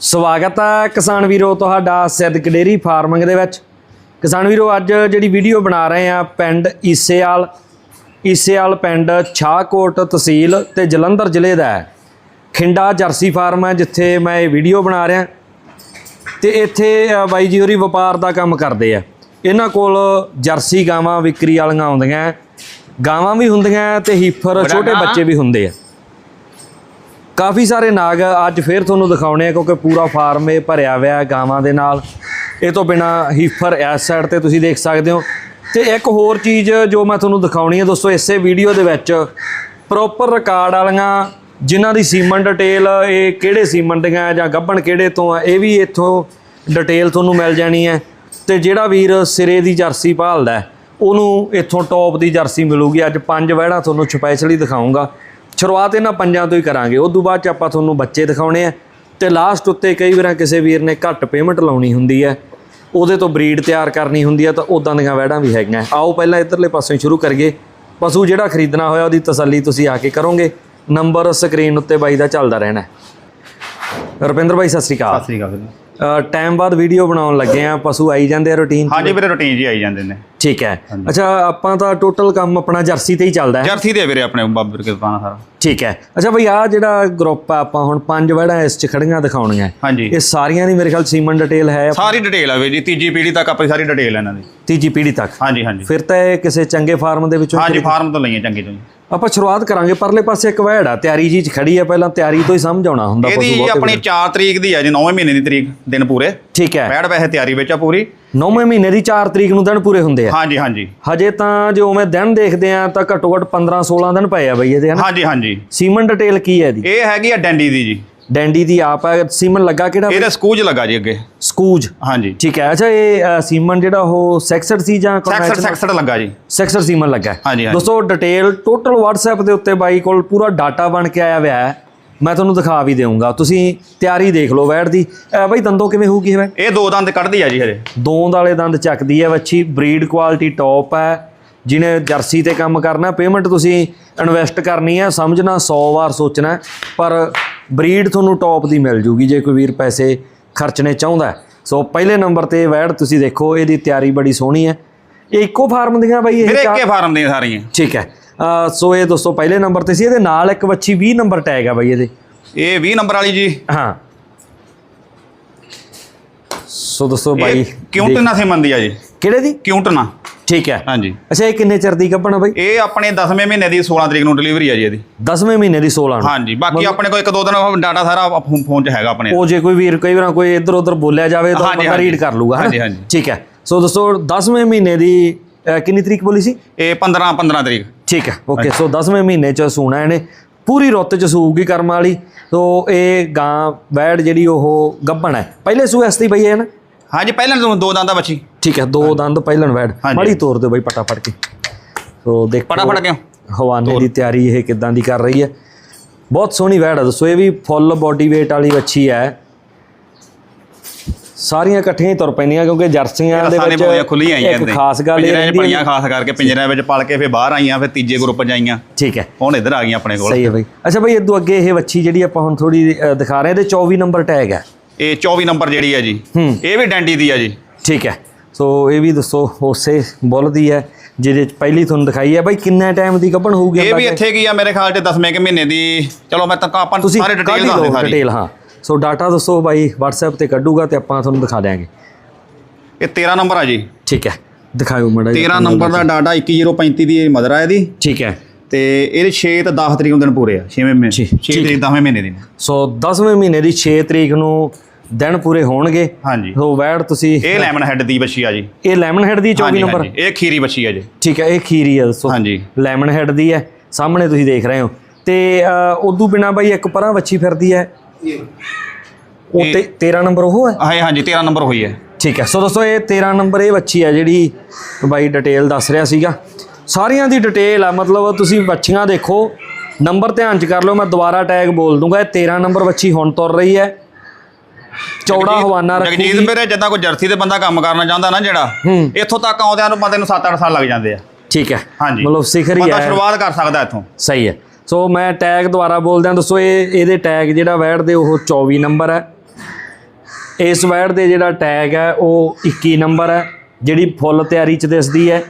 ਸਵਾਗਤ ਹੈ ਕਿਸਾਨ ਵੀਰੋ ਤੁਹਾਡਾ ਸਿੱਧਕ ਡੇਰੀ ਫਾਰਮਿੰਗ ਦੇ ਵਿੱਚ। ਕਿਸਾਨ ਵੀਰੋ ਅੱਜ ਜਿਹੜੀ ਵੀਡੀਓ ਬਣਾ ਰਹੇ ਆ ਪਿੰਡ ਈਸੇਵਾਲ ਈਸੇਵਾਲ ਪਿੰਡ ਛਾਹਕੋਟ ਤਹਿਸੀਲ ਤੇ ਜਲੰਧਰ ਜ਼ਿਲ੍ਹੇ ਦਾ ਹੈ। ਖਿੰਡਾ ਜਰਸੀ ਫਾਰਮ ਹੈ ਜਿੱਥੇ ਮੈਂ ਇਹ ਵੀਡੀਓ ਬਣਾ ਰਿਹਾ। ਤੇ ਇੱਥੇ ਬਾਈ ਜੀ ਹੋਰੀ ਵਪਾਰ ਦਾ ਕੰਮ ਕਰਦੇ ਆ। ਇਹਨਾਂ ਕੋਲ ਜਰਸੀ ਗਾਵਾਂ ਵਿਕਰੀ ਵਾਲੀਆਂ ਆਉਂਦੀਆਂ ਗਾਵਾਂ ਵੀ ਹੁੰਦੀਆਂ ਤੇ ਹੀਫਰ ਛੋਟੇ ਬੱਚੇ ਵੀ ਹੁੰਦੇ ਆ। ਕਾਫੀ ਸਾਰੇ ਨਾਗ ਅੱਜ ਫੇਰ ਤੁਹਾਨੂੰ ਦਿਖਾਉਣੇ ਆ ਕਿਉਂਕਿ ਪੂਰਾ ਫਾਰਮ ਇਹ ਭਰਿਆ ਹੋਇਆ ਹੈ ਗਾਵਾਂ ਦੇ ਨਾਲ। ਇਹ ਤੋਂ ਬਿਨਾ ਹੀਫਰ ਇਸ ਸਾਈਡ ਤੇ ਤੁਸੀਂ ਦੇਖ ਸਕਦੇ ਹੋ। ਤੇ ਇੱਕ ਹੋਰ ਚੀਜ਼ ਜੋ ਮੈਂ ਤੁਹਾਨੂੰ ਦਿਖਾਉਣੀ ਹੈ ਦੋਸਤੋ, ਇਸੇ ਵੀਡੀਓ ਦੇ ਵਿੱਚ ਪ੍ਰੋਪਰ ਰਿਕਾਰਡ ਵਾਲੀਆਂ ਜਿਨ੍ਹਾਂ ਦੀ ਸੀਮਨ ਡਿਟੇਲ ਇਹ ਕਿਹੜੇ ਸੀਮਨ ਦੀਆਂ ਜਾਂ ਗੱਭਣ ਕਿਹੜੇ ਤੋਂ ਆ ਇਹ ਵੀ ਇੱਥੋਂ ਡਿਟੇਲ ਤੁਹਾਨੂੰ ਮਿਲ ਜਾਣੀ ਹੈ। ਤੇ ਜਿਹੜਾ ਵੀਰ ਸਿਰੇ ਦੀ ਜਰਸੀ ਭਾਲਦਾ ਉਹਨੂੰ ਇੱਥੋਂ ਟੌਪ ਦੀ ਜਰਸੀ ਮਿਲੂਗੀ। ਅੱਜ ਪੰਜ ਵਹਿੜਾਂ ਤੁਹਾਨੂੰ ਸਪੈਸ਼ਲੀ ਦਿਖਾਉਂਗਾ ਸ਼ੁਰੂਆਤ ਇਹਨਾਂ ਪੰਜਾਂ ਤੋਂ ਹੀ ਕਰਾਂਗੇ। ਉਸ ਤੋਂ ਬਾਅਦ ਚ ਆਪਾਂ ਤੁਹਾਨੂੰ ਬੱਚੇ ਦਿਖਾਉਣੇ ਆ ਤੇ ਲਾਸਟ ਉੱਤੇ ਕਈ ਵਾਰਾਂ ਕਿਸੇ ਵੀਰ ਨੇ ਘੱਟ ਪੇਮੈਂਟ ਲਾਉਣੀ ਹੁੰਦੀ ਹੈ। ਉਹਦੇ ਤੋਂ ਬਰੀਡ ਤਿਆਰ ਕਰਨੀ ਹੁੰਦੀ ਹੈ ਤਾਂ ਉਦਾਂ ਦੀਆਂ ਵੈੜਾਂ ਵੀ ਹੈਗੀਆਂ। ਆਓ ਪਹਿਲਾਂ ਇਧਰਲੇ ਪਾਸੋਂ ਸ਼ੁਰੂ ਕਰੀਏ। ਪਸ਼ੂ ਜਿਹੜਾ ਖਰੀਦਣਾ ਹੋਇਆ ਉਹਦੀ ਤਸੱਲੀ ਤੁਸੀਂ ਆ ਕੇ ਕਰੋਗੇ। ਨੰਬਰ ਸਕਰੀਨ ਉੱਤੇ ਬਾਈ ਦਾ ਚੱਲਦਾ ਰਹਿਣਾ। ਹੈ। ਰੁਪਿੰਦਰ ਬਾਈ, ਸਤਿ ਸ਼੍ਰੀ ਅਕਾਲ। ਸਤਿ ਸ੍ਰੀ ਅਕਾਲ ਵੀਰੇ। ਟਾਈਮ ਬਾਅਦ ਵੀਡੀਓ ਬਣਾਉਣ ਲੱਗੇ ਆ ਪਸ਼ੂ ਆਈ ਜਾਂਦੇ ਆ ਰੁਟੀਨ ਹਾਂਜੀ ਵੀਰੇ ਰੁਟੀਨ ਜੀ ਆਈ ਜਾਂਦੇ ਨੇ। ਠੀਕ ਹੈ। ਅੱਛਾ ਆਪਾਂ ਤਾਂ ਟੋਟਲ ਕੰਮ ਆਪਣਾ ਜਰਸੀ ਤੇ ਹੀ ਚੱਲਦਾ ਹੈ। ਜਰਸੀ ਦੇ ਵੀਰੇ ਆਪਣੇ ਬਾਬਰ ਕੇ ਦੁਕਾਨ ਸਾਰਾ। ਠੀਕ ਹੈ। ਅੱਛਾ ਬਈ ਆ ਜਿਹੜਾ ਗਰੁੱਪ ਆ ਆਪਾਂ ਹੁਣ ਪੰਜ ਵੜਾ ਇਸ ਚ ਖੜੀਆਂ ਦਿਖਾਉਣੀਆਂ ਹਾਂਜੀ। ਇਹ ਸਾਰੀਆਂ ਦੀ ਮੇਰੇ ਖਿਆਲ ਸੀਮਨ ਡਿਟੇਲ ਹੈ ਸਾਰੀ ਡਿਟੇਲ ਆ ਵੀਰੇ ਜੀ ਤੀਜੀ ਪੀੜ੍ਹੀ ਤੱਕ ਆਪਣੀ ਸਾਰੀ ਡਿਟੇਲ ਇਹਨਾਂ ਦੀ। ਤੀਜੀ ਪੀੜ੍ਹੀ ਤੱਕ। ਹਾਂਜੀ ਹਾਂਜੀ। ਫਿਰ ਤਾਂ ਇਹ ਕਿਸੇ ਚੰਗੇ ਫਾਰਮ ਦੇ ਵਿੱਚੋਂ ਹਾਂਜੀ ਫਾਰਮ ਤੋਂ ਲਈਆਂ ਚੰਗੀ ਤੋਂ। ਆਪਾਂ ਸ਼ੁਰੂਆਤ ਕਰਾਂਗੇ ਪਰਲੇ ਪਾਸੇ ਇੱਕ ਵੈੜ ਆ ਤਿਆਰੀ ਜੀ ਚ ਖੜੀ ਹੈ ਪਹਿਲਾਂ ਤਿਆਰੀ ਤੋਂ ਹੀ ਸਮਝ ਆਉਣਾ ਹੁੰਦਾ ਪਸ਼ੂ ਇਹਦੀ ਆਪਣੀ 4 ਤਰੀਕ ਦੀ ਆ ਜੀ 9ਵੇਂ ਮਹੀਨੇ ਦੀ ਤਰੀਕ ਦਿਨ ਪੂਰੇ। ਠੀਕ ਹੈ। ਬੈੜ ਵੈਸੇ ਤਿਆਰੀ ਵਿੱਚ ਆ ਪੂਰੀ। 9ਵੇਂ ਮਹੀਨੇ ਦੀ 4 ਤਰੀਕ ਨੂੰ ਦਿਨ ਪੂਰੇ ਹੁੰਦੇ ਆ। ਹਾਂਜੀ ਹਾਂਜੀ। ਹਜੇ ਤਾਂ ਜੇ ਉਵੇਂ ਦਿਨ ਦੇਖਦੇ ਆ ਤਾਂ ਘੱਟੋ ਘੱਟ 15 16 ਦਿਨ ਪਏ ਆ ਬਈ ਇਹਦੇ ਹਨਾ ਹਾਂਜੀ ਹਾਂਜੀ। ਸੀਮਨ ਡਿਟੇਲ ਕੀ ਹੈ ਇਹਦੀ? ਇਹ ਹੈਗੀ ਆ ਡੈਂਡੀ ਦੀ ਜੀ। ਡੈਂਡੀ ਦੀ ਆਪ ਹੈ ਸੀਮਨ ਲੱਗਾ ਕਿਹੜਾ ਇਹਦਾ ਸਕੂਜ ਲੱਗਾ ਜੀ ਅੱਗੇ। ਸਕੂਜ? ਹਾਂਜੀ। ਠੀਕ ਹੈ ਅੱਛਾ ਇਹ ਅ, ਸੀਮਨ ਜਿਹੜਾ ਉਹ ਸੈਕਸਡ ਸੀ ਜਾਂ ਸੈਕਸਰ ਸੈਕਸਰ ਲੱਗਾ ਜੀ। ਸੈਕਸਰ ਸੀਮਨ ਲੱਗਾ ਹੈ। ਹਾਂਜੀ, ਹਾਂਜੀ। ਦੋਸਤੋ ਡਿਟੇਲ ਟੋਟਲ WhatsApp ਦੇ ਉੱਤੇ ਬਾਈ ਕੋਲ ਪੂਰਾ ਡਾਟਾ ਬਣ ਕੇ ਆਇਆ ਹੋਇਆ ਹੈ। ਮੈਂ ਤੁਹਾਨੂੰ ਦਿਖਾ ਵੀ ਦੇਵਾਂਗਾ ਤੁਸੀਂ ਤਿਆਰੀ ਦੇਖ ਲਓ ਵੈੜ ਦੀ। ਅ, ਬਾਈ ਦੰਦੋਂ ਕਿਵੇਂ ਹੋਊਗੀ ਇਹ ਇਹ ਦੋ ਦੰਦ ਕੱਢਦੀ ਆ ਜੀ ਹਜੇ। ਦੋਂਦ ਵਾਲੇ ਦੰਦ ਚੱਕਦੀ ਹੈ ਵੱਛੀ। ਬਰੀਡ ਕੁਆਲਿਟੀ ਟੌਪ ਹੈ। ਜਿਹਨੇ ਜਰਸੀ ਤੇ ਕੰਮ ਕਰਨਾ ਪੇਮੈਂਟ ਤੁਸੀਂ ਇਨਵੈਸਟ ਕਰਨੀ ਹੈ ਸਮਝਣਾ 100 ਵਾਰ ਸੋਚਣਾ ਹੈ, ਪਰ ਬਰੀਡ ਤੁਹਾਨੂੰ ਟੌਪ ਦੀ ਮਿਲ ਜੂਗੀ ਜੇ ਕੋਈ ਵੀਰ ਪੈਸੇ ਖਰਚਣੇ ਚਾਹੁੰਦਾ ਹੈ। ਸੋ ਪਹਿਲੇ ਨੰਬਰ ਤੇ ਵੈੜ ਤੁਸੀਂ ਦੇਖੋ ਇਹਦੀ ਤਿਆਰੀ ਬੜੀ ਸੋਹਣੀ ਹੈ। ਇਹ ਇੱਕੋ ਫਾਰਮ ਦੀਆਂ ਬਾਈ ਇਹ ਚਾਰ- ਇੱਕੇ ਫਾਰਮ ਦੀਆਂ ਸਾਰੀਆਂ। ਠੀਕ ਹੈ। ਸੋ ਇਹ ਦੋਸਤੋ ਪਹਿਲੇ ਨੰਬਰ ਤੇ ਸੀ ਇਹਦੇ ਨਾਲ ਇੱਕ ਵੱਛੀ 20 ਨੰਬਰ ਟੈਗ ਆ ਬਾਈ ਇਹਦੇ। ਇਹ 20 ਨੰਬਰ ਵਾਲੀ ਜੀ। ਹਾਂ। ਸੋ ਦੋਸਤੋ ਬਾਈ ਕਿਉਂਟਨਾ ਸਿਮਨ ਆ ਜੀ? ਕਿਹੜੇ ਦੀ? ਕਿਉਂਟਨਾ ਠੀਕ ਹੈ। ਹਾਂਜੀ। ਅੱਛਾ ਇਹ ਕਿੰਨੇ ਚਿਰ ਦੀ ਗੱਭਣ ਆ ਬਾਈ? ਇਹ ਆਪਣੇ 10ਵੇਂ ਮਹੀਨੇ ਦੀ 16 ਤਰੀਕ ਨੂੰ ਡਿਲੀਵਰੀ ਆ ਜੀ ਇਹਦੀ। 10ਵੇਂ ਮਹੀਨੇ ਦੀ 16 ਨੂੰ। ਹਾਂਜੀ ਬਾਕੀ ਆਪਣੇ ਕੋਲ ਇੱਕ ਦੋ ਦਿਨ ਡਾਟਾ ਸਾਰਾ ਫੋਨ 'ਚ ਹੈਗਾ ਆਪਣੇ ਉਹ ਜੇ ਕੋਈ ਵੀਰ ਕਈ ਵਾਰ ਕੋਈ ਇੱਧਰ ਉੱਧਰ ਬੋਲਿਆ ਜਾਵੇ ਤਾਂ ਬੰਦਾ। ਰੀਡ ਕਰ ਲੂਗਾ? ਹਾਂਜੀ, ਹਾਂਜੀ। ਠੀਕ ਹੈ। ਸੋ ਦੋਸਤੋ 10ਵੇਂ ਮਹੀਨੇ ਦੀ ਕਿੰਨੀ ਤਰੀਕ ਬੋਲੀ ਸੀ? ਇਹ 15 15 ਤਰੀਕ। ਠੀਕ ਹੈ ਓਕੇ ਸੋ 10ਵੇਂ ਮਹੀਨੇ ਚ ਸੂਣਾ ਇਹਨੇ। ਪੂਰੀ ਰੁੱਤ ਚ ਸੂਗੀ ਕਰਮ ਵਾਲੀ। ਸੋ ਇਹ ਗਾਂ ਵੈੜ ਜਿਹੜੀ ਉਹ ਗੱਭਣ ਹੈ। ਪਹਿਲੇ ਸੂ ਐਸਤੀ ਬਈ ਹੈ ਨਾ ਹਾਂਜੀ ਪਹਿਲਾਂ ਦੋ- ਦੋ ਦੰਦਾਂ ਬੱਚੀ। ਠੀਕ ਹੈ ਦੋ ਦੰਦ ਪਹਿਲਣ ਵੈੜ। ਮਾੜੀ ਤੋਰ ਦਿਓ ਬਈ ਪਟਾ ਫੜ ਕੇ। ਸੋ ਦੇਖੋ ਫਟਾਫਟ ਕਿਉਂ? ਹਵਾਨੇ ਦੀ ਤਿਆਰੀ ਇਹ ਕਿਦਾਂ ਦੀ ਕਰ ਰਹੀ ਹੈ। ਬਹੁਤ ਸੋਹਣੀ ਵੈੜ ਹੈ ਦੱਸੋ ਇਹ ਵੀ ਫੁੱਲ ਬੋਡੀ weight ਵਾਲੀ ਵੱਛੀ ਹੈ। ਸਾਰੀਆਂ ਇਕੱਠੀਆਂ ਹੀ ਤੁਰ ਪੈਂਦੀਆਂ ਕਿਉਂਕਿ ਜਰਸੀਆਂ ਦੇ ਵਿੱਚ ਖੁੱਲੀਆਂ ਆਈਆਂ ਇੱਕ ਖਾਸ ਗੱਲ ਇਹ ਰਹਿੰਦੀ ਪਈਆਂ ਹੈ ਖਾਸ ਕਰਕੇ ਪਿੰਜਰਿਆਂ ਵਿੱਚ ਪਲ ਕੇ ਫਿਰ ਬਾਹਰ ਆਈਆਂ ਫਿਰ ਤੀਜੇ ਗਰੁੱਪ 'ਚ ਆਈਆਂ। ਠੀਕ ਹੈ। ਹੁਣ ਇੱਧਰ ਆ ਗਈਆਂ ਆਪਣੇ ਕੋਲ। ਸਹੀ ਹੈ ਬਈ। ਅੱਛਾ ਬਈ ਇਦੋਂ ਅੱਗੇ ਇਹ ਵੱਛੀ ਜਿਹੜੀ ਆਪਾਂ ਹੁਣ ਥੋੜੀ ਦਿਖਾ ਰਹੇ ਹਾਂ, ਇਹਦੇ 24 ਨੰਬਰ ਟੈਗ ਹੈ। ਇਹ 24 ਨੰਬਰ ਜਿਹੜੀ ਹੈ ਜੀ। ਹੂੰ। ਇਹ ਵੀ ਡੈਂਡੀ ਦੀ ਆ ਜੀ। ਠੀਕ ਹੈ। ਸੋ ਇਹ ਵੀ ਦੱਸੋ ਉਸੇ ਬੁੱਲ ਦੀ ਹੈ ਜਿਹਦੇ ਚ ਪਹਿਲੀ ਤੁਹਾਨੂੰ ਦਿਖਾਈ ਹੈ। ਬਈ ਕਿੰਨਾ ਟਾਈਮ ਦੀ ਗੱਭਣ ਹੋਊਗੀ ਇਹ ਵੀ? ਇੱਥੇ ਕੀ ਆ ਮੇਰੇ ਖਿਆਲ 10ਵੇਂ ਕਿ ਮਹੀਨੇ ਦੀ। ਚਲੋ ਮੈਂ ਤਾਂ ਆਪਾਂ ਨੂੰ ਸਾਰੇ ਡਿਟੇਲ ਹੀ ਦੱਸ ਦੇ ਲਓ ਸਾਰੀ। ਡਿਟੇਲ ਹਾਂ। ਸੋ ਡਾਟਾ ਦੱਸੋ ਬਾਈ WhatsApp ਤੇ ਕੱਢੂਗਾ ਤੇ ਆਪਾਂ ਤੁਹਾਨੂੰ ਦਿਖਾ ਦਿਆਂਗੇ। ਇਹ 13 ਨੰਬਰ ਆ ਜੀ। ਠੀਕ ਹੈ। ਦਿਖਾਓ ਮੜਾ 13 ਨੰਬਰ ਦਾ ਡਾਟਾ 21035 ਦੀ ਮਦਰ ਆ ਇਹਦੀ। ਠੀਕ ਹੈ। ਤੇ ਇਹਦੇ 6 ਤੇ 10 ਤਰੀਕ ਨੂੰ ਦਿਨ ਪੂਰੇ ਆ 6ਵੇਂ ਮਹੀਨੇ ਠੀਕ- 6 ਤਰੀਕ 10ਵੇਂ ਮਹੀਨੇ ਦੀ। ਸੋ 10ਵੇਂ ਮਹੀਨੇ ਦੀ 6 ਤਰੀਕ ਨੂੰ ਦਿਨ ਪੂਰੇ ਹੋਣਗੇ। ਹਾਂਜੀ। ਸੋ ਵੈੜ ਤੁਸੀਂ ਇਹ ਲੈਮਨ ਹੈਡ ਦੀ ਬੱਚੀ ਆ ਜੀ। ਇਹ ਲੈਮਨ ਹੈਡ ਦੀ 24 ਹਾਂਜੀ ਨੰਬਰ? ਹਾਂਜੀ ਇਹ ਖੀਰੀ ਬੱਚੀ ਆ ਜੀ। ਠੀਕ ਹੈ ਇਹ ਖੀਰੀ ਹੈ ਦੱਸੋ। ਹਾਂਜੀ। ਲੈਮਨ ਹੈਡ ਦੀ ਹੈ ਸਾਹਮਣੇ ਤੁਸੀਂ ਦੇਖ ਰਹੇ ਹੋ। ਤੇ ਉਦੋਂ ਬਿਨਾ ਬਾਈ ਇੱਕ ਪਰਾਂ ਵੱਛੀ ਫਿਰਦੀ ਹੈ। ਉਹ ਤੇ 13 ਨੰਬਰ ਉਹ ਹੈ? ਹਾਂ ਹਾਂਜੀ 13 ਨੰਬਰ ਹੋਈ ਹੈ। ਠੀਕ ਹੈ ਸੋ ਦੋਸਤੋ ਇਹ 13 ਨੰਬਰ ਇਹ ਵੱਛੀ ਹੈ ਜਿਹੜੀ ਬਾਈ ਡਿਟੇਲ ਦੱਸ ਰਿਹਾ ਸੀਗਾ। ਸਾਰੀਆਂ ਦੀ ਡਿਟੇਲ ਆ ਮਤਲਬ ਤੁਸੀਂ ਵੱਛੀਆਂ ਦੇਖੋ। ਨੰਬਰ ਧਿਆਨ ਚ ਕਰ ਲਓ ਮੈਂ ਦੁਬਾਰਾ ਟੈਗ ਬੋਲ ਦੂੰਗਾ ਇਹ 13 ਨੰਬਰ ਵੱਛੀ ਹੁਣ ਤੁਰ ਰਹੀ ਹੈ। ਚੌੜਾ ਜਗਜੀਤ- ਹਵਾਨਾ ਜਗਜੀਤ ਰੱਖੂਗੀ ਵੀਰੇ ਜਿੱਦਾਂ ਕੋਈ ਜਰਸੀ ਤੇ ਬੰਦਾ ਕੰਮ ਕਰਨਾ ਚਾਹੁੰਦਾ ਨਾ ਜਿਹੜਾ। ਇੱਥੋਂ ਤੱਕ ਆਉਂਦਿਆਂ ਨੂੰ ਬੰਦੇ ਨੂੰ 7-8 ਸਾਲ ਲੱਗ ਜਾਂਦੇ ਆ। ਠੀਕ ਹੈ। ਹਾਂਜੀ। ਮਤਲਬ ਸਿਖਰ ਹੀ ਬੰਦਾ ਹੈ। ਸ਼ੁਰੂਆਤ ਕਰ ਸਕਦਾ ਇੱਥੋਂ। ਸਹੀ ਹੈ। ਸੋ ਮੈਂ ਟੈਗ ਦੁਬਾਰਾ ਬੋਲਦਿਆਂ ਦੱਸੋ ਇਹ ਇਹਦੇ ਟੈਗ ਜਿਹੜਾ ਵੈੜ ਦੇ ਉਹ 24 ਨੰਬਰ ਹੈ। ਇਸ ਵੈੜ ਦੇ ਜਿਹੜਾ ਟੈਗ ਹੈ ਉਹ 21 ਨੰਬਰ ਹੈ ਜਿਹੜੀ ਫੁੱਲ ਤਿਆਰੀ ਚ ਦਿਸਦੀ ਹੈ।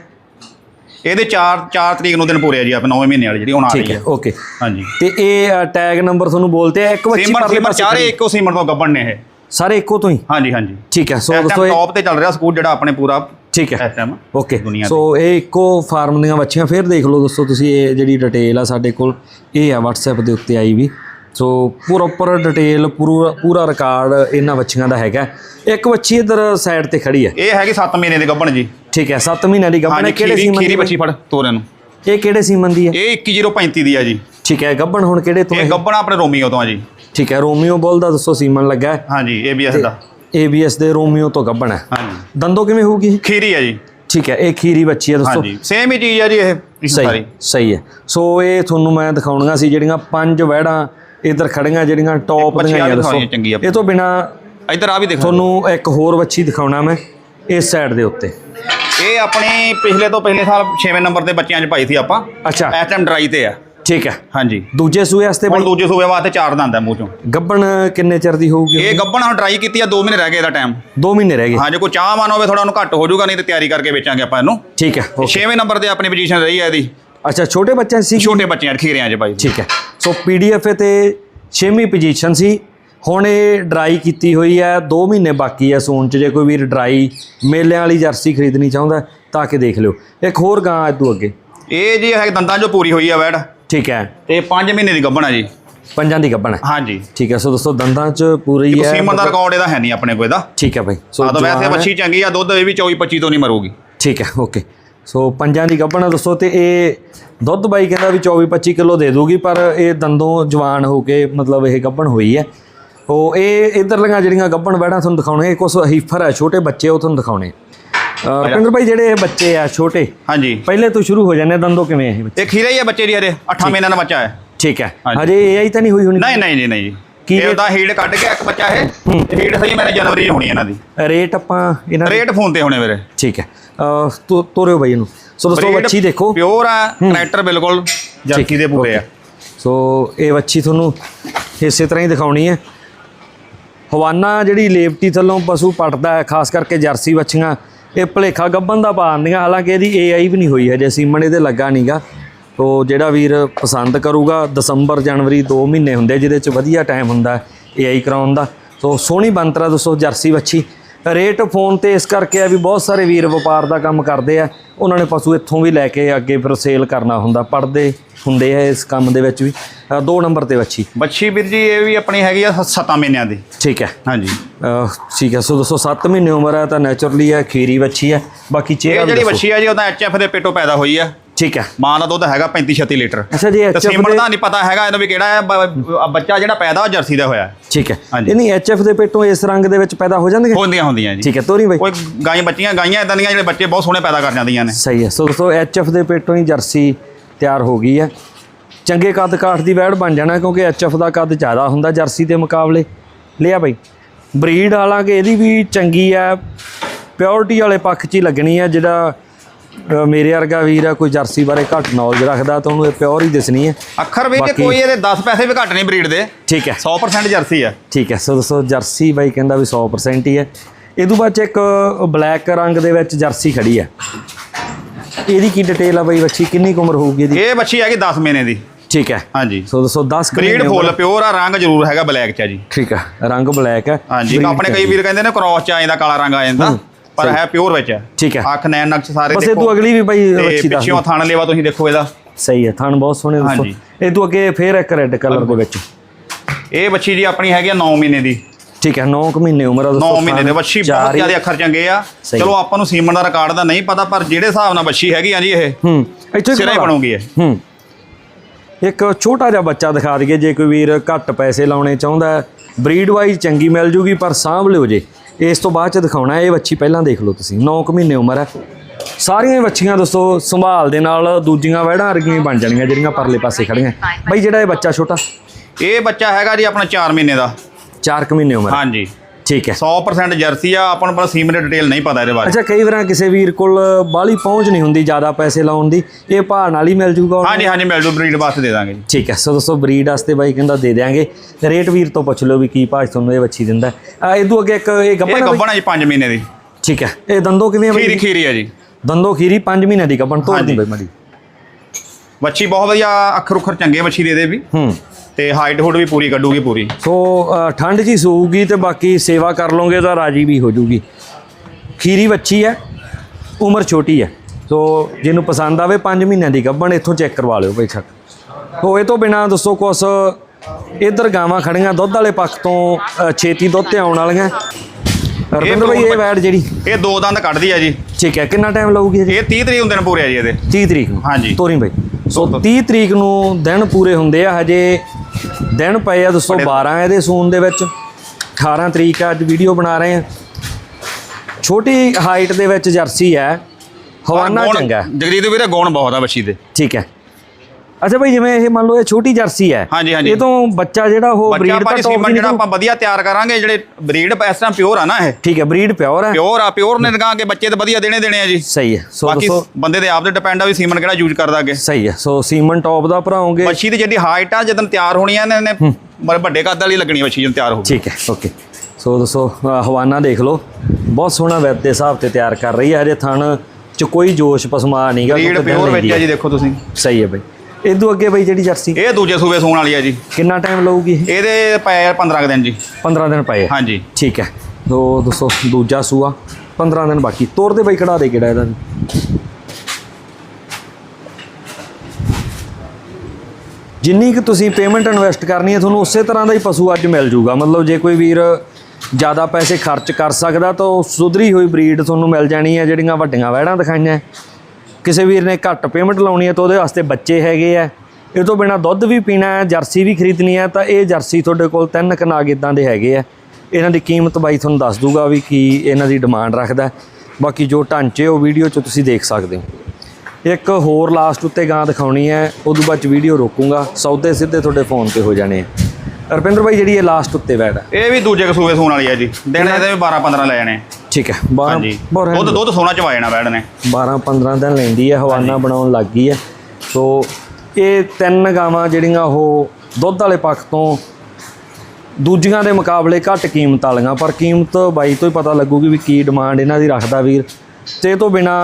ਇਹਦੇ 4 4 ਤਰੀਕ ਨੂੰ ਦਿਨ ਪੂਰੇ ਆ ਜੀ ਆਪ 9 ਮਹੀਨੇ ਵਾਲੀ ਜਿਹੜੀ ਹੁਣ ਆ ਠੀਕ ਰਹੀ ਹੈ ਹੈ। ਓਕੇ। ਹਾਂਜੀ। ਤੇ ਇਹ ਟੈਗ ਨੰਬਰ ਤੁਹਾਨੂੰ ਬੋਲਤੇ ਆ ਇੱਕ ਪਰਲੇ ਪਾਸੇ ਚਾਰੇ। ਇੱਕੋ ਸੀਮਰ ਤੋਂ ਗੱਬਣ ਨੇ ਇਹ। ਸਾਰੇ ਇੱਕੋ ਤੋਂ ਹੀ? ਹਾਂਜੀ ਹਾਂਜੀ। ਠੀਕ ਹੈ ਸੋ ਦੋਸਤੋ ਇਹ ਟੌਪ ਤੇ ਚੱਲ ਰਿਹਾ ਸਕੂਲ ਜਿਹੜਾ ਆਪਣੇ ਪੂਰਾ ਠੀਕ ਹੈ। ਇਸ ਟਾਈਮ ਓਕੇ। ਸੋ ਇਹ ਇੱਕੋ ਫਾਰਮ ਦੀਆਂ ਬੱਚੀਆਂ ਫਿਰ ਦੇਖ ਲਓ ਦੋਸਤੋ ਤੁਸੀਂ ਇਹ ਜਿਹੜੀ ਡਿਟੇਲ ਆ ਸਾਡੇ ਕੋਲ ਇਹ ਆ WhatsApp ਦੇ ਉੱਤੇ ਆਈ ਵੀ। ਸੋ ਪ੍ਰੋਪਰ ਡਿਟੇਲ ਪੂਰਾ ਪੂਰਾ ਰਿਕਾਰਡ ਇਹਨਾਂ ਬੱਚੀਆਂ ਦਾ ਹੈਗਾ। ਇੱਕ ਬੱਚੀ ਇਧਰ ਸਾਈਡ ਤੇ ਖੜੀ ਹੈ। ਇਹ ਹੈਗੀ 7 ਮਹੀਨੇ ਦੀ ਗੱਬਣ ਜੀ। ਠੀਕ ਹੈ 7 ਮਹੀਨਿਆਂ ਦੀ ਗੱਭਣ ਹੈ। ਕਿਹੜੇ ਖੀਰੀ ਸੀਮਨ ਖੀਰੀ ਦੀ ਬੱਚੀ ਫੜ ਤੋਰੇ ਨੂੰ। ਇਹ ਕਿਹੜੇ ਸੀਮਨ ਦੀ ਹੈ? ਇਹ 21035 ਦੀ ਆ ਜੀ। ਠੀਕ ਹੈ ਗੱਭਣ ਹੁਣ ਕਿਹੜੇ ਤੋਂ ਇਹ ਹੈ ਗੱਬਣ ਆਪਣੇ ਰੋਮੀਓ ਤੋਂ ਆ ਜੀ। ਠੀਕ ਹੈ ਰੋਮੀਓ ਬੋਲ ਦਾ ਦੱਸੋ ਸੀਮਨ ਲੱਗਾ ਹੈ। ਹਾਂਜੀ ABS ਦਾ। ABS ਦੇ ਰੋਮੀਓ ਤੋਂ ਗੱਭਣ ਹੈ। ਹਾਂਜੀ। ਦੰਦੋ ਕਿਵੇਂ ਹੋਊਗੀ? ਖੀਰੀ ਆ ਜੀ। ਠੀਕ ਹੈ ਇਹ ਖੀਰੀ ਬੱਚੀ ਹੈ ਦੋਸਤੋ ਹਾਂਜੀ ਸੇਮ ਹੀ ਚੀਜ਼ ਆ ਜੀ ਇਹ ਸਹੀ ਸਹੀ ਹੈ। ਸੋ ਇਹ ਤੁਹਾਨੂੰ ਮੈਂ ਦਿਖਾਉਣੀਆਂ ਸੀ ਜਿਹੜੀਆਂ ਪੰਜ ਵਹਿੜਾਂ ਇਧਰ ਖੜੀਆਂ ਜਿਹੜੀਆਂ ਟੌਪ ਦੀਆਂ ਹੀ ਆ ਵੀ ਦੱਸੋ। ਦਿਖਾਉਣੀ ਚੰਗੀ ਆ। ਇਹ ਤੋਂ ਬਿਨਾ ਇੱਧਰ ਆ ਵੀ ਦੇਖੋ ਤੁਹਾਨੂੰ ਇੱਕ ਹੋਰ ਬੱਚੀ ਦਿਖਾਉਣਾ ਮੈਂ ਇਸ ਸਾਈਡ ਦੇ ਉੱਤੇ। ਇਹ ਆਪਣੇ ਪਿਛਲੇ ਤੋਂ ਪਿਛਲੇ ਸਾਲ 6ਵੇਂ ਨੰਬਰ ਤੇ ਬੱਚਿਆਂ 'ਚ ਪਾਈ ਸੀ ਆਪਾਂ। ਅੱਛਾ। ਟਾਈਮ ਡਰਾਈ ਤੇ ਆ ਠੀਕ ਹੈ। ਹਾਂਜੀ। ਦੂਜੇ ਸੂਏ ਵਾਸਤੇ ਹੁਣ ਬਈ ਦੂਜੇ ਸੂਬੇ ਵਾਸਤੇ ਚਾਰ ਦੰਦ ਆ ਮੂੰਹ ਚੋਂ। ਗੱਬਣ ਕਿੰਨੇ ਚਿਰ ਦੀ ਹੋਊਗੀ? ਇਹ ਗੱਬਣ ਹੁਣ ਟਰਾਈ ਕੀਤੀ ਆ 2 ਮਹੀਨੇ ਰਹਿ ਗਏ ਇਹਦਾ ਟਾਈਮ 2 ਮਹੀਨੇ ਰਹਿ ਗਏ। ਹਾਂ ਜੇ ਕੋਈ ਚਾਹ ਮਨ ਹੋਵੇ ਥੋੜਾ ਉਹਨੂੰ ਘੱਟ ਹੋ ਜਾਊਗਾ ਨਹੀਂ ਤੇ ਤਿਆਰੀ ਕਰਕੇ ਵੇਚਾਂਗੇ ਆਪਾਂ ਇਹਨੂੰ। ਠੀਕ ਹੈ ਓਕੇ। 6ਵੇਂ ਨੰਬਰ ਤੇ ਆਪਣੀ ਪੋਜੀਸ਼ਨ ਰਹੀ ਹੈ ਇਹਦੀ। ਅੱਛਾ ਛੋਟੇ ਬੱਚੇ ਸੀ? ਛੋਟੇ ਬੱਚਿਆਂ 'ਚ ਖੀਰਿਆਂ 'ਚ ਬਾਈ ਠੀਕ ਹੈ। ਸੋ ਪੀਡੀਐਫ ਤੇ 6ਵੀਂ ਪੋਜੀਸ਼ਨ ਸੀ। ਹੁਣ ਇਹ ਡਰਾਈ ਕੀਤੀ ਹੋਈ ਹੈ 2 ਮਹੀਨੇ ਬਾਕੀ ਹੈ ਸੂਣ ਚ। ਜੇ ਕੋਈ ਵੀਰ ਡਰਾਈ ਮੇਲਿਆਂ ਵਾਲੀ ਜਰਸੀ ਖਰੀਦਣੀ ਚਾਹੁੰਦਾ ਹੈ, ਤਾਂ ਕਿ ਦੇਖ ਲਿਓ। ਇੱਕ ਹੋਰ ਗਾਂ ਇਦੋਂ ਅੱਗੇ। ਇਹ ਜੀ ਹੈ ਦੰਦਾਂ 'ਚੋਂ ਪੂਰੀ ਹੋਈ ਆ ਵੈੜ। ਠੀਕ ਹੈ। ਤੇ 5 ਮਹੀਨੇ ਦੀ ਗੱਬਣ ਆ ਜੀ। ਪੰਜਾਂ ਦੀ ਗੱਬਣ ਹੈ। ਹਾਂਜੀ। ਠੀਕ ਹੈ ਸੋ ਦੋਸਤੋ ਦੰਦਾਂ ਚ ਪੂਰੀ ਹੈ ਸੀਮਨ ਦਾ ਰਿਕਾਰਡ ਇਹਦਾ ਹੈ ਨਹੀਂ ਆਪਣੇ ਕੋਲ ਇਹਦਾ। ਠੀਕ ਹੈ ਭਾਈ। ਸੋ ਤਾਂ ਵੈਸੇ। ਬੱਚੀ ਚੰਗੀ ਆ ਦੁੱਧ ਇਹ ਵੀ 24 25 ਤੋਂ ਨਹੀਂ ਮਰੂਗੀ। ਠੀਕ ਹੈ ਓਕੇ। ਸੋ ਪੰਜਾਂ ਦੀ ਗੱਭਣ ਆ ਦੋਸਤੋ ਤੇ ਇਹ ਦੁੱਧ ਬਾਈ ਕਹਿੰਦਾ ਵੀ 24 25 ਕਿਲੋ ਦੇ ਦੂਗੀ ਪਰ ਇਹ ਦੰਦੋਂ ਜਵਾਨ ਹੋ ਕੇ ਮਤਲਬ ਇਹ ਗੱਭਣ ਹੋਈ ਹੈ। ਉਹ ਇਹ ਇਧਰਲੀਆਂ ਜਿਹੜੀਆਂ ਗੱਭਣ ਬੈੜਾਂ ਤੁਹਾਨੂੰ ਦਿਖਾਉਣੇ ਇਹ ਕੁਛ ਹੀਫਰ ਹੈ ਛੋਟੇ ਬੱਚੇ ਉਹ ਤੁਹਾਨੂੰ ਦਿਖਾਉਣੇ। ਰੁਪਿੰਦਰ ਭਾਈ ਜਿਹੜੇ ਇਹ ਬੱਚੇ ਆ ਛੋਟੇ ਹਾਂਜੀ। ਪਹਿਲੇ ਤੋਂ ਸ਼ੁਰੂ ਹੋ ਜਾਂਦੇ ਦੰਦੋਂ ਕਿਵੇਂ ਇਹ ਬੱਚੇ? ਇਹ ਖੀਰਾ ਹੀ ਆ ਬੱਚੇ ਦੀ ਹਰੇ 8 ਮਹੀਨਿਆਂ ਦਾ ਬੱਚਾ ਹੈ। ਠੀਕ ਹੈ। ਹਾਂਜੀ। ਇਹ ਆਈ ਤਾਂ ਨਹੀਂ ਹੋਈ ਹੋਣੀ? ਨਹੀਂ ਨਹੀਂ ਨਹੀਂ ਜੀ। ਕੀ ਇਹ ਉਹਦਾ ਹੀਡ ਕੱਢ ਕੇ ਇੱਕ ਬੱਚਾ ਇਹ ਹੀਡ ਸਹੀ ਮੇਰੇ ਜਨਵਰੀ ਹੋਣੀ ਇਹਨਾਂ ਦੀ। ਰੇਟ ਆਪਾਂ ਇਹਨਾਂ ਦੇ- ਰੇਟ ਫੋਨ ਤੇ ਹੋਣੇ ਮੇਰੇ ਠੀਕ ਹੈ। ਤੋਰਿਓ ਬਾਈ ਇਹਨੂੰ। ਸੋ ਦੋਸਤੋ ਬੱਚੀ ਦੇਖੋ। ਪਿਓਰ ਆ ਕਰੈਕਟਰ ਬਿਲਕੁਲ ਜਰਸੀ ਦੇ ਪੂਰੇ ਆ। ਸੋ ਇਹ ਵੱਛੀ ਤੁਹਾਨੂੰ ਇਸੇ ਤਰ੍ਹਾਂ ਹੀ ਦਿਖਾਉਣੀ ਹੈ। ਹਵਾਨਾ ਜਿਹੜੀ ਲੇਪਟੀ ਥੱਲੋਂ ਪਸ਼ੂ ਪਟਦਾ ਹੈ ਖਾਸ ਕਰਕੇ ਜਰਸੀ ਵੱਛੀਆਂ ਇਹ ਭਲੇਖਾ ਗੱਬਨ ਦਾ ਪਾ ਦਿੰਦੀਆਂ ਹਾਲਾਂਕਿ ਇਹਦੀ ਏਆਈ ਵੀ ਨਹੀਂ ਹੋਈ ਹਜੇ ਸੀਮਨ ਇਹਦੇ ਲੱਗਾ ਨਹੀਂਗਾ। ਤੋ ਜਿਹੜਾ ਵੀਰ ਪਸੰਦ ਕਰੂਗਾ, ਦਸੰਬਰ ਜਨਵਰੀ 2 ਮਹੀਨੇ ਹੁੰਦੇ, ਜਿਹਦੇ ਚ ਵਧੀਆ ਟਾਈਮ ਹੁੰਦਾ ਏਆਈ ਕਰਾਉਣ ਦਾ। ਸੋ ਸੋਹਣੀ ਬੰਤਰਾ ਦੱਸੋ, ਜਰਸੀ ਵੱਛੀ। ਰੇਟ ਫੋਨ ਤੇ ਇਸ ਕਰਕੇ ਆ ਵੀ ਬਹੁਤ ਸਾਰੇ ਵੀਰ ਵਪਾਰ ਦਾ ਕੰਮ ਕਰਦੇ ਆ। ਉਹਨਾਂ ਨੇ ਪਸ਼ੂ ਇੱਥੋਂ ਵੀ ਲੈ ਕੇ ਅੱਗੇ ਫਿਰ ਸੇਲ ਕਰਨਾ ਹੁੰਦਾ। ਪੜਦੇ ਹੁੰਦੇ ਆ ਇਸ ਕੰਮ ਦੇ ਵਿੱਚ ਵੀ। ਦੋ ਨੰਬਰ ਤੇ ਵੱਛੀ। ਬੱਚੀ ਵੀਰ ਜੀ ਇਹ ਵੀ ਆਪਣੀ ਹੈਗੀ ਆ 7 ਮਹੀਨਿਆਂ ਦੀ। ਠੀਕ ਹੈ। ਹਾਂਜੀ। ਠੀਕ ਹੈ ਸੋ ਦੋਸਤੋ 7 ਮਹੀਨੇ ਉਮਰ ਹੈ ਤਾਂ ਨੇਚਰਲੀ ਹੈ ਖੀਰੀ ਵੱਛੀ ਹੈ ਬਾਕੀ ਚਿਹਰਾ ਇਹ ਜਿਹੜੀ। ਬੱਚੀ ਆ ਜੀ ਉਹਦਾ ਐਚਐਫ ਦੇ ਪੇਟੋਂ ਪੈਦਾ ਹੋਈ ਆ। ਠੀਕ ਹੈ। ਮਾਂ ਦਾ ਦੁੱਧ ਹੈਗਾ 35 36 ਲੀਟਰ। ਅੱਛਾ ਜੀ ਐਚਐਫ ਸੀਮਨ ਦੇ ਨਹੀਂ ਪਤਾ ਹੈਗਾ ਇਹਨੂੰ ਵੀ ਕਿਹੜਾ ਹੈ ਬੱਚਾ ਜਿਹੜਾ ਪੈਦਾ ਉਹ ਜਰਸੀ ਦਾ ਹੋਇਆ। ਠੀਕ ਹੈ। ਇਹ ਨਹੀਂ ਐਚਐਫ ਦੇ ਪੇਟੋਂ ਇਸ ਰੰਗ ਦੇ ਵਿੱਚ ਪੈਦਾ ਹੋ ਜਾਣਗੇ ਹੁੰਦੀਆਂ ਹੁੰਦੀਆਂ ਜੀ। ਠੀਕ ਹੈ ਤੋਰੀ ਬਾਈ। ਕੋਈ ਗਾਈ ਬੱਚੀਆਂ ਗਾਈਆਂ ਇਦਾਂ ਦੀਆਂ ਜਿਹੜੇ ਬੱਚੇ ਬਹੁਤ ਸੋਹਣੇ ਪੈਦਾ ਕਰ ਜਾਂਦੀਆਂ ਨੇ। ਸਹੀ ਹੈ। ਸੋ ਦੋਸਤੋ ਐਚਐਫ ਦੇ ਪੇਟੋਂ ਹੀ ਜਰਸੀ ਤਿਆਰ ਹੋ ਗਈ ਹੈ। ਚੰਗੇ ਕੱਦ ਕਾਠ ਦੀ ਵੈੜ ਬਣ ਜਾਣਾ ਕਿਉਂਕਿ ਐਚਐਫ ਦਾ ਕੱਦ ਜ਼ਿਆਦਾ ਹੁੰਦਾ ਜਰਸੀ ਦੇ ਮੁਕਾਬਲੇ। ਲਿਆ ਬਾਈ। ਬਰੀਡ ਹਾਲਾਂਕਿ ਇਹਦੀ ਵੀ ਚੰਗੀ ਹੈ। ਪਿਓਰਿਟੀ ਵਾਲੇ ਪੱਖ 'ਚ ਹੀ ਲੱਗਣੀ ਹੈ ਜਿਹੜਾ ਮੇਰੇ ਵਰਗਾ ਵੀਰ ਆ ਕੋਈ ਜਰਸੀ ਬਾਰੇ ਘੱਟ ਨੌਲੇਜ ਰੱਖਦਾ ਤਾਂ ਉਹਨੂੰ ਇਹ ਪਿਓਰ ਹੀ ਦਿਸਣੀ ਹੈ। ਅੱਖਰ ਵੀ ਤੇ ਕੋਈ ਇਹਦੇ 10 ਪੈਸੇ ਵੀ ਘੱਟ ਨਹੀਂ ਬਰੀਡ ਦੇ। ਠੀਕ ਹੈ। 100% ਜਰਸੀ ਆ। ਠੀਕ ਹੈ ਸੋ ਦੋਸਤੋ ਜਰਸੀ ਬਾਈ ਕਹਿੰਦਾ ਵੀ 100% ਹੀ ਹੈ। ਇਹ ਤੋਂ ਬਾਅਦ 'ਚ ਇੱਕ ਬਲੈਕ ਰੰਗ ਦੇ ਵਿੱਚ ਜਰਸੀ ਖੜੀ ਹੈ। ਇਹਦੀ ਕੀ ਡਿਟੇਲ ਆ ਬਾਈ ਬੱਚੀ? ਕਿੰਨੀ ਉਮਰ ਹੋਊਗੀ ਇਹਦੀ? ਇਹ ਬੱਚੀ ਹੈਗੀ 10 ਮਹੀਨੇ ਦੀ। ਠੀਕ ਹੈ। ਹਾਂਜੀ। ਸੋ ਦੋਸਤੋ 10 ਕੁ ਬਰੀਡ ਫੁੱਲ ਪਿਓਰ ਆ ਰੰਗ ਜ਼ਰੂਰ ਹੈਗਾ ਬਲੈਕ ਚ ਆ ਜੀ। ਠੀਕ ਹੈ ਰੰਗ ਬਲੈਕ ਹੈ। ਹਾਂਜੀ ਆਪਣੇ ਕਈ। ਵੀਰ ਕਹਿੰਦੇ ਨੇ ਕ੍ਰਾਸ ਚ ਆ ਜਾਂਦਾ ਕਾਲਾ ਰੰਗ ਆ ਜਾਂਦਾ। ਪਰ ਹੈ ਪਿਓਰ ਵਿੱਚ। ਹੈ ਠੀਕ ਹੈ। ਅੱਖ ਨੈਣ ਨਕਸ਼ ਸਾਰੇ ਬਸ ਇਹ ਤੋਂ ਅਗਲੀ ਵੀ ਬਾਈ ਬੱਚੀ ਦਾ ਪਿੱਛੋਂ ਥਣ ਲੇਵਾ ਤੁਸੀਂ ਦੇਖੋ ਇਹਦਾ। ਸਹੀ ਹੈ ਥਣ ਬਹੁਤ ਸੋਹਣੇ ਦੋਸਤੋ ਹਾਂਜੀ। ਇਹ ਤੋਂ ਅੱਗੇ ਫੇਰ ਇੱਕ ਰੈੱਡ ਕਲਰ ਦੇ ਵਿੱਚ। ਇਹ ਬੱਚੀ ਜੀ ਆਪਣੀ ਹੈਗੀ ਆ 9 ਮਹੀਨੇ ਦੀ। ਠੀਕ ਹੈ 9 ਕੁ ਮਹੀਨੇ ਉਮਰ ਆ 9 ਦੋਸਤੋ ਮਹੀਨੇ ਦੇ ਬੱਚੀ ਬਹੁਤ ਜ਼ਿਆਦਾ ਅੱਖਰ ਚੰਗੇ ਆ। ਚਲੋ ਆਪਾਂ ਨੂੰ ਸੀਮਨ ਦਾ ਰਿਕਾਰਡ ਦਾ ਨਹੀਂ ਪਤਾ ਪਰ ਜਿਹੜੇ ਹਿਸਾਬ ਨਾਲ ਬੱਚੀ ਹੈਗੀ ਆ ਜੀ ਇਹ ਹੂੰ ਇੱਥੇ ਸਿਰਾ ਬਣੂਗੀ ਇਹ। ਹੂੰ। ਇੱਕ ਛੋਟਾ ਜਿਹਾ ਬੱਚਾ ਦਿਖਾ ਦਈਏ ਜੇ ਕੋਈ ਵੀਰ ਘੱਟ ਪੈਸੇ ਲਾਉਣੇ ਚਾਹੁੰਦਾ ਬਰੀਡ ਵਾਈਜ਼ ਚੰਗੀ ਮਿਲ ਜੂਗੀ ਪਰ ਸਾਂਭ ਲਿਓ ਜੇ। ਇਸ ਤੋਂ ਬਾਅਦ ਚ ਦਿਖਾਉਣਾ ਇਹ ਬੱਚੀ ਪਹਿਲਾਂ ਦੇਖ ਲਓ ਤੁਸੀਂ। 9 ਕੁ ਮਹੀਨੇ ਉਮਰ ਹੈ। ਸਾਰੀਆਂ ਬੱਚੀਆਂ ਦੋਸਤੋ ਸੰਭਾਲ ਦੇ ਨਾਲ ਦੂਜੀਆਂ ਵਹਿੜਾਂ ਵਰਗੀਆਂ ਬਣ ਜਾਣਗੀਆਂ ਜਿਹੜੀਆਂ ਪਰਲੇ ਪਾਸੇ ਖੜੀਆਂ ਬਾਈ ਜਿਹੜਾ ਇਹ ਬੱਚਾ ਛੋਟਾ? ਇਹ ਬੱਚਾ ਹੈਗਾ ਜੀ ਆਪਣਾ 4 ਮਹੀਨੇ ਦਾ। 4 ਕੁ ਮਹੀਨੇ ਉਮਰ। ਹਾਂਜੀ। ਠੀਕ ਹੈ। 100% ਜਰਸੀ ਆ ਆਪਾਂ ਨੂੰ ਪਰ ਸੀਮਨ ਦੀ ਡਿਟੇਲ ਨਹੀਂ ਪਤਾ ਇਹਦੇ ਬਾਰੇ। ਅੱਛਾ ਕਈ ਵਾਰਾਂ ਕਿਸੇ ਵੀਰ ਕੋਲ ਬਾਹਲੀ ਪਹੁੰਚ ਨਹੀਂ ਹੁੰਦੀ ਜ਼ਿਆਦਾ ਪੈਸੇ ਲਾਉਣ ਦੀ ਇਹ ਭਾਅ ਨਾਲ ਹੀ ਮਿਲ ਜੂਗਾ? ਹਾਂਜੀ ਹਾਂਜੀ ਮਿਲ ਜੂ ਬਰੀਡ ਵਾਸਤੇ ਦੇ ਦਾਂਗੇ ਠੀਕ ਹੈ ਸੋ ਦੋਸਤੋ ਬਰੀਡ ਵਾਸਤੇ ਬਾਈ ਕਹਿੰਦਾ ਦੇ ਦਿਆਂਗੇ। ਰੇਟ ਵੀਰ ਤੋਂ ਪੁੱਛ ਲਓ ਵੀ ਕੀ ਭਾਅ ਤੁਹਾਨੂੰ ਇਹ ਵੱਛੀ ਦਿੰਦਾ ਆ ਇਦੋਂ ਅੱਗੇ ਇੱਕ ਇਹ ਇਹ ਗੱਭਣ ਬਾਈ? ਗੱਬਣਾ ਜੀ 5 ਮਹੀਨੇ ਦੀ। ਠੀਕ ਹੈ ਇਹ ਦੰਦੋ ਕਿਵੇਂ ਆ ਬਾਈ? ਖੀਰੀ ਖੀਰੀ ਆ ਜੀ। ਦੰਦੋ ਖੀਰੀ 5 ਮਹੀਨੇ ਦੀ ਗੱਭਣ ਤੋੜ ਦੀ। ਬਾਈ ਮੜੀ। ਵੱਛੀ ਬਹੁਤ ਵਧੀਆ ਅੱਖਰ ਉੱਖਰ ਚੰਗੇ ਵੱਛੀ ਦੇ ਦੇ ਵੀ। ਹੂੰ। ਤੇ ਹਾਈਟ ਹੁੱਡ ਵੀ ਪੂਰੀ ਕੱਢੂਗੀ ਪੂਰੀ। ਸੋ ਅ, ਠੰਡ ਹੀ ਸੂਊਗੀ ਤੇ ਬਾਕੀ ਸੇਵਾ ਕਰ ਲਓਗੇ ਤਾਂ ਰਾਜੀ ਵੀ ਹੋ ਜੂਗੀ। ਖੀਰੀ ਵੱਛੀ ਹੈ ਉਮਰ ਛੋਟੀ ਹੈ। ਸੋ ਜਿਹਨੂੰ ਪਸੰਦ ਆਵੇ 5 ਮਹੀਨਿਆਂ ਦੀ ਗੱਭਣ ਇੱਥੋਂ ਚੈੱਕ ਕਰਵਾ ਲਿਓ ਛੱਕ ਸੋ ਇਹ ਤੋਂ ਬਿਨਾ ਦੱਸੋ ਕੁਛ ਇਧਰ ਗਾਵਾਂ ਖੜੀਆਂ ਦੁੱਧ ਵਾਲੇ ਪੱਖ ਤੋਂ ਅ, ਛੇਤੀ ਦੁੱਧ ਤੇ ਆਉਣ ਵਾਲੀਆਂ। ਰਵਿੰਦਰ ਭਾਈ ਇਹ ਵੈੜ ਜਿਹੜੀ। ਇਹ ਦੋ ਦੰਦ ਕੱਢਦੀ ਆ ਜੀ। ਠੀਕ ਹੈ ਕਿੰਨਾ ਟਾਈਮ ਲਊਗੀ ਜੀ ਇਹ 30 ਤਰੀਕ ਹੁੰਦੇ ਨੇ ਪੂਰੇ ਆ ਜੀ ਇਹਦੇ। 30 ਤਰੀਕ ਨੂੰ। ਹਾਂਜੀ। ਤੋਰੀ ਭਾਈ ਸੋ 30 ਤਰੀਕ ਨੂੰ ਦਿਨ ਪੂਰੇ ਹੁੰਦੇ ਆ ਹਜੇ ਦਿਨ ਪਏ ਆ ਦੱਸੋ 12 ਇਹਦੇ ਸੂਨ ਦੇ ਵਿੱਚ 18 ਤਰੀਕ ਆ ਅੱਜ ਵੀਡੀਓ ਬਣਾ ਰਹੇ ਆ। ਛੋਟੀ ਹਾਈਟ ਦੇ ਵਿੱਚ ਜਰਸੀ ਹੈ ਹਵਾਨਾ ਚੰਗਾ। ਜਗਦੀਪ ਵੀਰੇ ਗੁਣ ਬਹੁਤ ਆ ਵੱਛੀ ਦੇ। ਠੀਕ ਹੈ। ਅੱਛਾ ਭਾਈ ਜਿਵੇਂ ਇਹ ਮੰਨ ਲਓ ਇਹ ਛੋਟੀ ਜਰਸੀ ਹੈ ਹਾਂਜੀ, ਹਾਂਜੀ। ਇਹ ਤੋਂ ਬੱਚਾ ਜਿਹੜਾ ਉਹ ਬਰੀਡ ਤਾਂ ਜੀ ਟੌਪ ਦੀ ਜਿਹੜਾ ਆਪਾਂ ਵਧੀਆ ਤਿਆਰ ਕਰਾਂਗੇ ਜਿਹੜੇ ਬਰੀਡ ਇਸ ਤਰ੍ਹਾਂ ਪਿਓਰ ਆ ਨਾ ਇਹ। ਠੀਕ ਹੈ ਬਰੀਡ ਪਿਓਰ ਹੈ। ਪਿਓਰ ਆ ਪਿਓਰ ਨੇ ਲਗਾ ਕੇ ਬੱਚੇ ਤੇ ਵਧੀਆ ਦੇਣੇ ਦੇਣੇ ਆ ਜੀ। ਸਹੀ ਹੈ ਸੋ ਬਾਕੀ ਦੱਸੋ। ਬੰਦੇ ਦੇ ਆਪ ਦੇ ਡਿਪੈਂਡ ਆ ਵੀ ਸੀਮਨ ਕਿਹੜਾ ਯੂਜ਼ ਕਰਦਾ ਅੱਗੇ। ਸਹੀ ਹੈ ਸੋ ਸੀਮਨ ਟੌਪ ਦਾ ਭਰਾਓਗੇ ਵੱਛੀ ਦੀ ਜਿਹੜੀ ਹਾਈਟ ਆ ਜਦੋਂ ਤਿਆਰ ਹੋਣੀ ਆ ਇਹਨੇ ਨੇ ਵੱਡੇ ਕੱਦ ਵਾਲੀ ਲੱਗਣੀ ਵੱਛੀ ਜਦੋਂ ਤਿਆਰ ਹੋਊਗੀ। ਠੀਕ ਹੈ ਓਕੇ ਸੋ ਦੱਸੋ ਹਵਾਨਾ ਦੇਖ ਲਓ। ਬਹੁਤ ਸੋਹਣਾ ਵੈਦ ਦੇ ਹਿਸਾਬ ਤੇ ਤਿਆਰ ਕਰ ਰਹੀ ਹੈ ਹਜੇ ਥਣ ਚ ਕੋਈ ਜੋਸ਼ ਪਸਮਾ ਨਹੀਂਗਾ ਬਰੀਡ ਪਿਓਰ ਵਿੱਚ ਆ ਜੀ ਦੇਖੋ ਤੁਸੀਂ। ਸਹੀ ਹੈ ਬਈ। ਇਦੋਂ ਅੱਗੇ ਬਈ ਜਿਹੜੀ ਜਰਸੀ? ਇਹ ਦੂਜੇ ਸੂਬੇ ਸੂਣ ਵਾਲੀ ਆ ਜੀ। ਕਿੰਨਾ ਟਾਈਮ ਲਊਗੀ ਇਹ? ਇਹਦੇ ਪਏ ਆ 15 ਕੁ ਦਿਨ ਜੀ। 15 ਦਿਨ ਪਏ ਆ। ਹਾਂਜੀ। ਠੀਕ ਹੈ। ਸੋ ਦੱਸੋ ਦੂਜਾ ਸੂਆ 15 ਦਿਨ ਬਾਕੀ। ਤੋਰ ਦੇ ਬਈ ਕਢਾ ਦੇ ਕਿਹੜਾ ਇਹਦਾ। ਜਿੰਨੀ ਕਿ ਤੁਸੀਂ ਪੇਮੈਂਟ ਇਨਵੈਸਟ ਕਰਨੀ ਹੈ ਤੁਹਾਨੂੰ ਉਸੇ ਤਰ੍ਹਾਂ ਦਾ ਹੀ ਪਸ਼ੂ ਅੱਜ ਮਿਲ ਜੂਗਾ। ਮਤਲਬ ਜੇ ਕੋਈ ਵੀਰ ਜ਼ਿਆਦਾ ਪੈਸੇ ਖਰਚ ਕਰ ਸਕਦਾ ਤਾਂ ਉਹ ਸੁਧਰੀ ਹੋਈ ਬਰੀਡ ਤੁਹਾਨੂੰ ਮਿਲ ਜਾਣੀ ਹੈ ਜਿਹੜੀਆਂ ਵੱਡੀਆਂ ਵਹਿੜਾਂ ਦਿਖਾਈਆਂ। ਕਿਸੇ ਵੀਰ ਨੇ ਘੱਟ ਪੇਮੈਂਟ ਲਾਉਣੀ ਹੈ ਤਾਂ ਉਹਦੇ ਵਾਸਤੇ ਬੱਚੇ ਹੈਗੇ ਆ। ਇਹ ਤੋਂ ਬਿਨਾ ਦੁੱਧ ਵੀ ਪੀਣਾ ਹੈ ਜਰਸੀ ਵੀ ਖਰੀਦਣੀ ਹੈ ਤਾਂ ਇਹ ਜਰਸੀ ਤੁਹਾਡੇ ਕੋਲ ਤਿੰਨ ਕਨਾਗ ਇਦਾਂ ਦੇ ਹੈਗੇ ਆ। ਇਹਨਾਂ ਦੀ ਕੀਮਤ ਬਾਈ ਤੁਹਾਨੂੰ ਦੱਸ ਦੂਗਾ ਵੀ ਕੀ ਇਹਨਾਂ ਦੀ ਡਿਮਾਂਡ ਰੱਖਦਾ ਹੈ। ਬਾਕੀ ਜੋ ਢਾਂਚੇ ਉਹ ਵੀਡੀਓ 'ਚ ਤੁਸੀਂ ਦੇਖ ਸਕਦੇ ਹੋ। ਇੱਕ ਹੋਰ ਲਾਸਟ ਉੱਤੇ ਗਾਂ ਦਿਖਾਉਣੀ ਹੈ ਉਦੋਂ ਬਾਅਦ ਵੀਡੀਓ ਰੋਕੂੰਗਾ। ਸੌਦੇ ਸਿੱਧੇ ਤੁਹਾਡੇ ਫੋਨ ਤੇ ਹੋ ਜਾਣੇ ਆ। ਰੁਪਿੰਦਰ ਭਾਈ ਜਿਹੜੀ ਇਹ ਲਾਸਟ ਉੱਤੇ ਹੈ ਇਹ ਵੀ ਦੂਜੇ ਕੁ ਸੂਬੇ ਸੂਣ ਵਾਲੀ ਆ ਜੀ। ਦਿਨ ਇਹਦੇ ਵੀ 12 15 ਲੈ ਜਾਣੇ। ਠੀਕ ਹੈ 12 ਹਾਂਜੀ। ਦੁੱਧ ਦੁੱਧ ਸੋਨਾ ਚਵਾ ਜਾਣਾ ਬੈੜ ਨੇ। 12 15 ਦਿਨ ਲੈਂਦੀ ਹੈ ਹਵਾਨਾ ਬਣਾਉਣ ਲੱਗ ਗਈ ਹੈ। ਸੋ ਇਹ ਤਿੰਨ ਗਾਵਾਂ ਜਿਹੜੀਆਂ ਉਹ ਦੁੱਧ ਵਾਲੇ ਪੱਖ ਤੋਂ ਦੂਜੀਆਂ ਦੇ ਮੁਕਾਬਲੇ ਘੱਟ ਕੀਮਤ ਵਾਲੀਆਂ ਪਰ ਕੀਮਤ ਬਾਈ ਤੋਂ ਹੀ ਪਤਾ ਲੱਗੂਗੀ ਵੀ ਕੀ ਡਿਮਾਂਡ ਇਹਨਾਂ ਦੀ ਰੱਖਦਾ ਵੀਰ। ਤੇ ਇਹ ਤੋਂ ਬਿਨਾ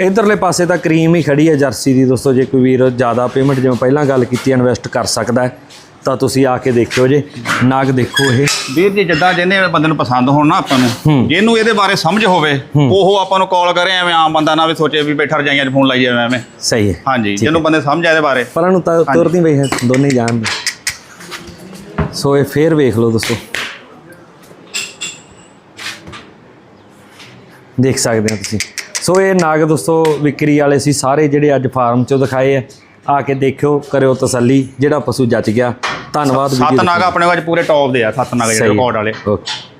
ਇਧਰਲੇ ਪਾਸੇ ਤਾਂ ਕਰੀਮ ਹੀ ਖੜੀ ਹੈ ਜਰਸੀ ਦੀ। ਦੋਸਤੋ ਜੇ ਕੋਈ ਵੀਰ ਜ਼ਿਆਦਾ ਪੇਮੈਂਟ ਜਿਵੇਂ ਪਹਿਲਾਂ ਗੱਲ ਕੀਤੀ ਇਨਵੈਸਟ ਕਰ ਸਕਦਾ ਹੈ ਤਾਂ ਤੁਸੀਂ ਆ ਕੇ ਦੇਖਿਓ ਜੇ। ਨਾਗ ਦੇਖੋ ਇਹ। ਵੀਰ ਜੀ ਜਿੱਦਾਂ ਜਿਹਨੇ ਬੰਦੇ ਨੂੰ ਪਸੰਦ ਹੋਣ ਨਾ ਆਪਾਂ ਨੂੰ। ਜਿਹਨੂੰ ਇਹਦੇ ਬਾਰੇ ਸਮਝ ਹੋਵੇ ਉਹ ਆਪਾਂ ਨੂੰ ਕਾਲ ਕਰੇ ਐਵੇਂ ਆਮ ਬੰਦਾ ਨਾ ਵੀ ਸੋਚੇ ਵੀ ਬੈਠਾ ਰਜਾਈਆਂ 'ਚ ਫੋਨ ਲਾਈ ਜਾਵੇ ਐਵੇਂ। ਸਹੀ ਹੈ। ਹਾਂਜੀ ਜਿਹਨੂੰ ਬੰਦੇ ਸਮਝ ਆ ਇਹਦੇ ਬਾਰੇ। ਪਰਾਂ ਨੂੰ ਤਾਂ ਤੁਰਦੀ ਬਈ ਹੈ ਦੋਨੇ ਜਾਣਦੇ ਸੋ ਇਹ ਫੇਰ ਵੇਖ ਲਓ ਦੋਸਤੋ। ਦੇਖ ਸਕਦੇ ਹੋ ਤੁਸੀਂ। ਸੋ ਇਹ ਨਾਗ ਦੋਸਤੋ ਵਿਕਰੀ ਵਾਲੇ ਸੀ ਸਾਰੇ ਜਿਹੜੇ ਅੱਜ ਫਾਰਮ ਚੋਂ ਦਿਖਾਏ ਆ। ਆ ਕੇ ਦੇਖਿਓ ਕਰਿਓ ਤਸੱਲੀ ਜਿਹੜਾ ਪਸ਼ੂ ਜੱਜ ਗਿਆ। ਧੰਨਵਾਦ ਸੱਤ ਵੀਡੀਓ ਨਾਗ ਆਪਣੇ ਕੋਲ ਅੱਜ ਪੂਰੇ ਟੌਪ ਦੇ ਆ ਸੱਤ ਨਾਗ ਜਿਹੜੇ ਸਹੀ। ਰਿਕਾਰਡ ਵਾਲੇ। ਓਕੇ।